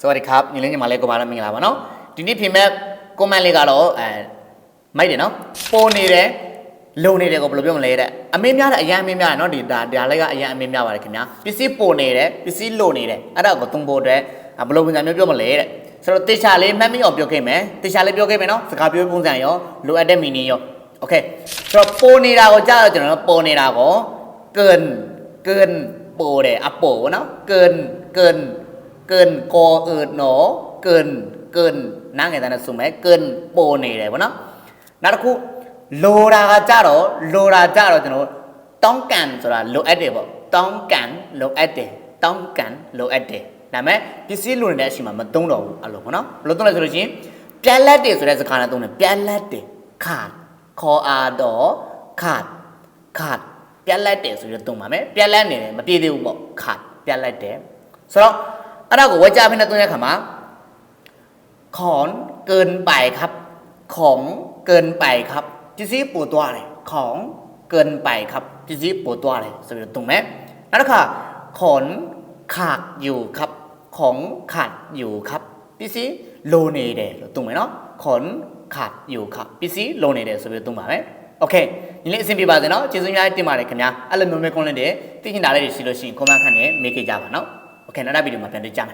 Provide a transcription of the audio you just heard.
စวัสดีครับညီလေးညီမလေးကိုပါလည်းမင်္ဂလာပါနော်ဒီနေ့ပြင်မဲ့ comment လေးကတော့အဲမိုက်တယ်နော်ပေါ်နေတယ်လုံနေတယ်ကိုဘယ်လိုပြောမလဲတဲ့အမင်းများတဲ့အရန်အမင်းများတယ်နော်ဒီဒါဒါလေးကအရန်အမင်းများပါတယ်ခင်ဗျာပစ္စည်းပေါ်နေတယ်ပစ္စည်းလုံနေတယ်အဲ့ဒါကိုသုံးဖို့အတွက်ဘယ်လိုပုံစံမျိုးပြောမလဲတဲ့ဆိုတော့တေချာလေးမှတ်မိအောင်ပြောခဲ့မယ်တေချာလေးပြောခဲ့မယ်နော်စကားပြောပုံစံရောလိုအပ်တဲ့ meaning ရောโอเคဆိုတော့ပေါ်နေတာကိုကြားတော့ကျွန်တော်တို့ပေါ်နေတာကိုเกินเกินပေါ်တယ်အပေါ်နော်เกินเกิน เกินกอเอิดหนอเกินเกินနားငယ်တဲ့ဆိုမဲ့เกินပေါ်နေတယ်ဗောနော်နောက်တစ်ခုလိုတာကကြတော့လိုတာကြတော့ကျွန်တော်တောင်းကန်ဆိုတာလိုအပ်တယ်ဗောတောင်းကန်လိုအပ်တယ်တောင်းကန်လိုအပ်တယ်ဒါပေမဲ့ပစ္စည်းလိုနေတဲ့အချိန်မှာမသုံးတော့ဘူးအဲ့လိုဗောနော်ဘယ်လိုသုံးလဲဆိုလို့ရှိရင်ပြက်လက်တယ်ဆိုတဲ့စကားနဲ့သုံးတယ်ပြက်လက်တယ်ขาดခေါ်အားတော့ขาดขาดပြက်လက်တယ်ဆိုပြီးတော့သုံးပါမယ်ပြက်လက်နေတယ်မပြည့်သေးဘူးဗောขาดပြက်လက်တယ်ဆိုတော့ အဲ့ဒါကိုဝါကြဖိနဲ့သုံးရခါမှာของเกินไปครับ ของเกินไปครับပစ္စည်းပိုသွားတယ်ของเกินไปครับပစ္စည်းပိုသွားတယ်ဆိုပြီးတော့သုံးမယ်နောက်တစ်ခါของขาดอยู่ครับ ของขาดอยู่ครับပစ္စည်းလိုနေတယ်လို့သုံးမယ်နော်ของขาดอยู่ครับပစ္စည်းလိုနေတယ်ဆိုပြီးတော့သုံးပါမယ်โอเคညီလေးအဆင်ပြေပါစေเนาะကျေးဇူးများတင်ပါတယ်ခင်ဗျာအဲ့လိုမျိုးမျိုး comment တွေသိချင်တာလေးတွေရှိလို့ရှိရင် comment ခန့်နဲ့မေးခဲ့ကြပါเนาะ OK nó đã bị điểm mặt tiền đi chăng